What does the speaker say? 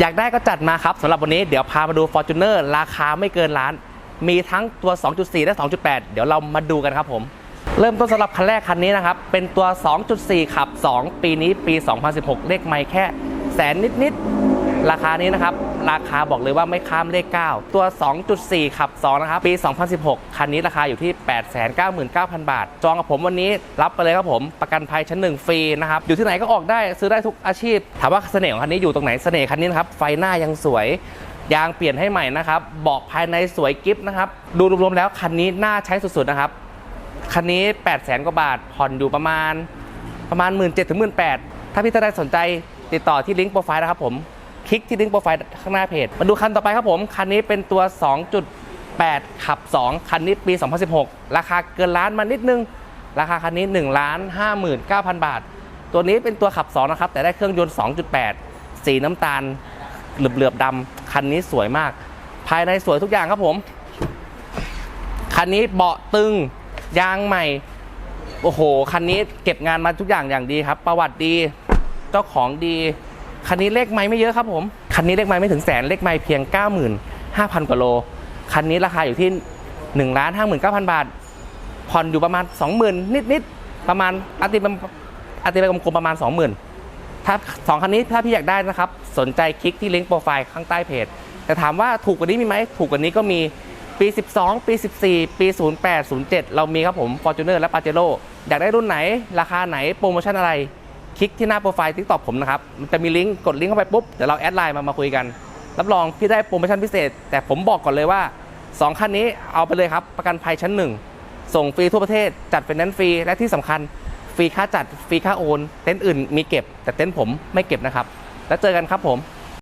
อยากได้ก็จัดมาครับสำหรับวันนี้เดี๋ยวพามาดู Fortuner ราคาไม่เกินล้าน มีทั้งตัว 2.4 และ 2.8 เดี๋ยวเรามาดูกันครับผม เริ่มต้นสำหรับคันแรกคันนี้นะครับ เป็นตัว 2.4 ขับ 2 ปีนี้ปี 2016 เลขไม่แค่แสนนิดๆ ราคานี้นะครับ ราคาบอกเลยว่าไม่ข้ามเลข 9 ตัว 2.4 ขับ 2 นะครับ ปี 2016 คันนี้ราคาอยู่ที่ 899,000 บาท จองกับผมวันนี้รับไปเลยครับผม ประกันภัยชั้นหนึ่งฟรีนะครับ อยู่ที่ไหนก็ออกได้ซื้อได้ทุกอาชีพ ถามว่าเสน่ห์ของคันนี้อยู่ตรงไหน เสน่ห์คันนี้นะครับ ไฟหน้ายังสวยยางเปลี่ยนให้ใหม่นะครับเบาะภายในสวยกิฟต์นะครับ ดูรวมๆแล้วคันนี้น่าใช้สุดๆนะครับ คันนี้ 8 0 0แสนกว่าบาท ผ่อนอยู่ประมาณประมาณ 1 7ื่นถึงหมื่นแถ้าพี่ท่านใดสนใจติดต่อที่ลิงก์โปรไฟล์นะครับผม คลิกที่ลิงก์โปรไฟล์ข้างหน้าเพจ มาดูคันต่อไปครับผม คันนี้เป็นตัว 2.8 ขับ 2 คันนี้ปี 2016 ราคาเกินล้านมานิดนึง ราคาคันนี้1ล้าน59,000 บาท ตัวนี้เป็นตัวขับ 2 นะครับ แต่ได้เครื่องยนต์ 2.8 สีน้ำตาลเหลือบๆดำคันนี้สวยมาก ภายในสวยทุกอย่างครับผม คันนี้เบาะตึงยางใหม่ โอ้โห คันนี้เก็บงานมาทุกอย่างอย่างดีครับ ประวัติดี เจ้าของดี คันนี้เลขไม่ไม่เยอะครับผม คันนี้เลขไม่ไม่ถึงแสนเลขไม่เพียง 95,000 กว่าโล คันนี้ราคาอยู่ที่1ล้าน59,000 บาท ผ่อนอยู่ประมาณ 20,000 นิดนิดๆประมาณอาติอาติเป็นกลมๆประมาณ 20,000 ถ้าสองคันนี้ถ้าพี่อยากได้นะครับ สนใจคลิกที่ลิงก์โปรไฟล์ข้างใต้เพจ แต่ถามว่าถูกกว่านี้มีไหม ถูกกว่านี้ก็มีปี 12 ปี 14 ปี 08 07 เรามีครับผม Fortuner และ Pajero อยากได้รุ่นไหน ราคาไหน โปรโมชั่นอะไร คลิกที่หน้าโปรไฟล์ทิกตอกผมนะครับ มันจะมีลิงก์กดลิงก์เข้าไปปุ๊บ เดี๋ยวเราแอดไลน์มามาคุยกัน รับรองพี่ได้โปรโมชั่นพิเศษ แต่ผมบอกก่อนเลยว่า 2 คันนี้เอาไปเลยครับ ประกันภัยชั้นหนึ่งส่งฟรีทั่วประเทศ จัดเป็นนั้นซ์ฟรี และที่สำคัญฟรีค่าจัดฟรีค่าโอน เต็นท์อื่นมีเก็บ แต่เต็นท์ผมไม่เก็บนะครับ แล้วเจอกันครับผม